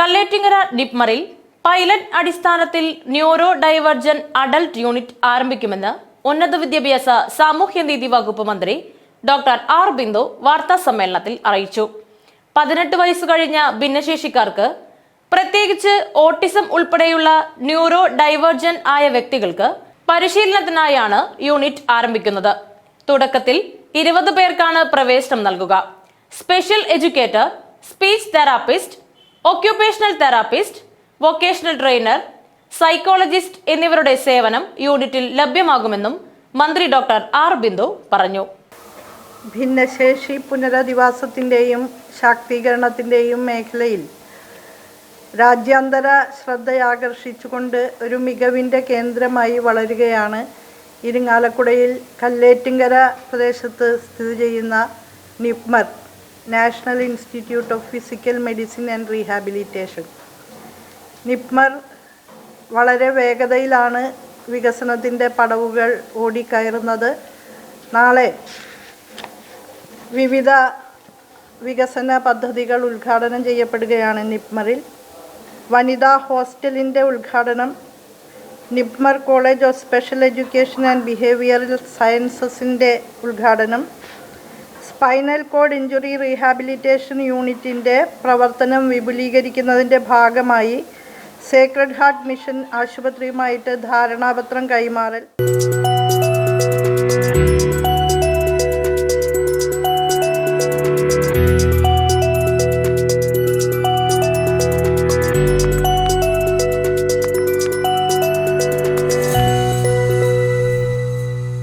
കല്ലേറ്റിങ്ങര ഡിപ്മറിൽ പൈലറ്റ് അടിസ്ഥാനത്തിൽ neuro divergent adult unit ആരംഭിക്കുമെന്ന് ഉന്നത വിദ്യാഭ്യാസ സാമൂഹ്യനീതി വകുപ്പ് മന്ത്രി ഡോക്ടർ ആർ ബിന്ദു വാർത്താ സമ്മേളനത്തിൽ അറിയിച്ചു. പതിനെട്ട് വയസ്സ് കഴിഞ്ഞ ഭിന്നശേഷിക്കാർക്ക് പ്രത്യേകിച്ച് ഓട്ടിസം ഉൾപ്പെടെയുള്ള ന്യൂറോ ഡൈവർജൻ ആയ വ്യക്തികൾക്ക് പരിശീലനത്തിനായാണ് യൂണിറ്റ് ആരംഭിക്കുന്നത്. തുടക്കത്തിൽ ഇരുപത് പേർക്കാണ് പ്രവേശനം നൽകുക. Special educator speech therapist occupational therapist vocational trainer psychologist എന്നിവരുടെ സേവനം യൂണിറ്റിൽ ലഭ്യമാകുമെന്നും മന്ത്രി ഡോക്ടർ ആർ ബിന്ദു പറഞ്ഞു. ഭിന്നശേഷി പുനരധിവാസത്തിന്റെയും ശാക്തീകരണത്തിന്റെയും മേഖലയിൽ രാജ്യാന്തര ശ്രദ്ധയാകർഷിച്ചുകൊണ്ട് ഒരു മികവിന്റെ കേന്ദ്രമായി വളരുകയാണ് ഇരിങ്ങാലക്കുടയിൽ കല്ലേറ്റിങ്കര പ്രദേശത്ത് സ്ഥിതി ചെയ്യുന്ന NIPMR. National institute of physical medicine and rehabilitation. NIPMR വളരെ വേഗതയിലാണ് വികസനത്തിന്റെ പടവുകൾ ഓടിക്കയറുന്നത്. നാളെ വിവിധ വികസന പദ്ധതികൾ ഉദ്ഘാടനം ചെയ്യപ്പെടുകയാണ് നിപ്മറിൽ. വനിതാ ഹോസ്റ്റലിന്റെ ഉദ്ഘാടനം. NIPMR college of special education and behavioural സയൻസസിന്റെ ഉദ്ഘാടനം. സ്പൈനൽ കോഡ് ഇഞ്ചുറി റീഹാബിലിറ്റേഷൻ യൂണിറ്റിന്റെ പ്രവർത്തനം വിപുലീകരിക്കുന്നതിന്റെ ഭാഗമായി സേക്രഡ് ഹാർട്ട് മിഷൻ ആശുപത്രിയുമായിട്ട് ധാരണാപത്രം കൈമാറൽ.